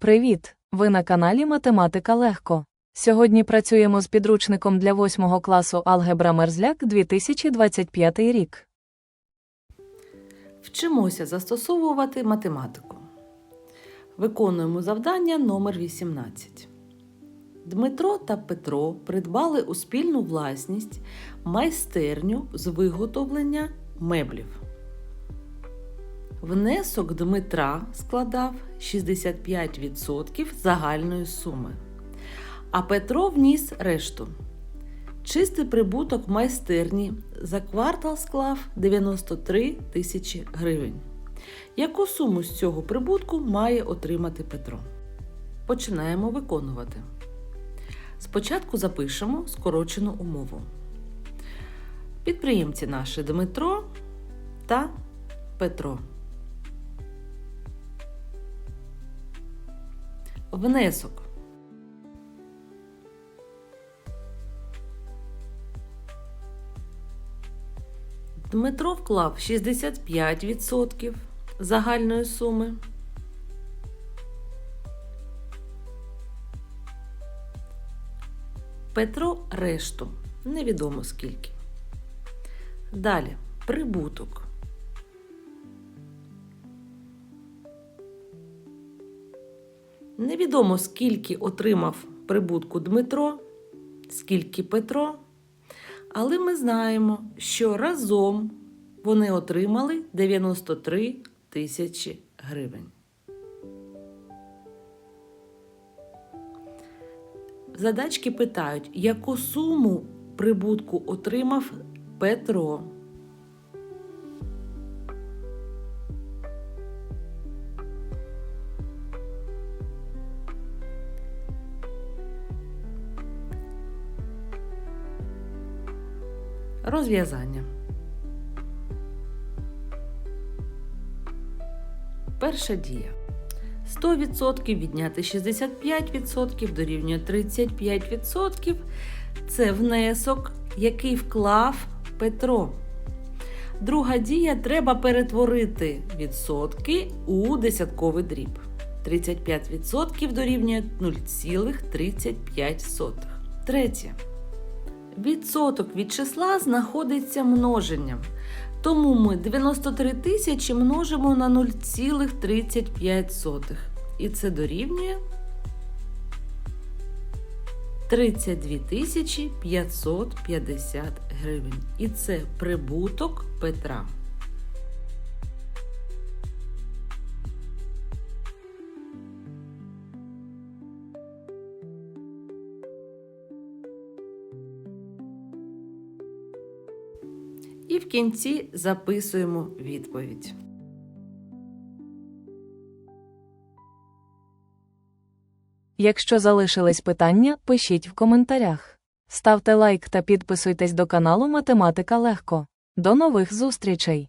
Привіт! Ви на каналі Математика Легко. Сьогодні працюємо з підручником для 8 класу Алгебра Мерзляк 2025 рік. Вчимося застосовувати математику. Виконуємо завдання номер 18. Дмитро та Петро придбали у спільну власність майстерню з виготовлення меблів. Внесок Дмитра складав 65% загальної суми, а Петро вніс решту. Чистий прибуток майстерні за квартал склав 93 тисячі гривень. Яку суму з цього прибутку має отримати Петро? Починаємо виконувати. Спочатку запишемо скорочену умову. Підприємці наші Дмитро та Петро. Внесок Дмитро вклав 65% загальної суми. Петро решту. Невідомо скільки. Далі прибуток. Невідомо скільки отримав прибутку Дмитро, скільки Петро. Але ми знаємо, що разом вони отримали 93 тисячі гривень. Задачки питають, яку суму прибутку отримав Петро. Розв'язання. Перша дія. 100% відняти 65% дорівнює 35%. Це внесок, який вклав Петро. Друга дія треба перетворити відсотки у десятковий дріб. 35% дорівнює 0,35. Третє. Відсоток від числа знаходиться множенням. Тому ми 93 тисячі множимо на 0,35. І це дорівнює 32 тисячі 550 гривень. І це прибуток Петра. І в кінці записуємо відповідь. Якщо залишились питання, пишіть в коментарях. Ставте лайк та підписуйтесь до каналу Математика Легко. До нових зустрічей!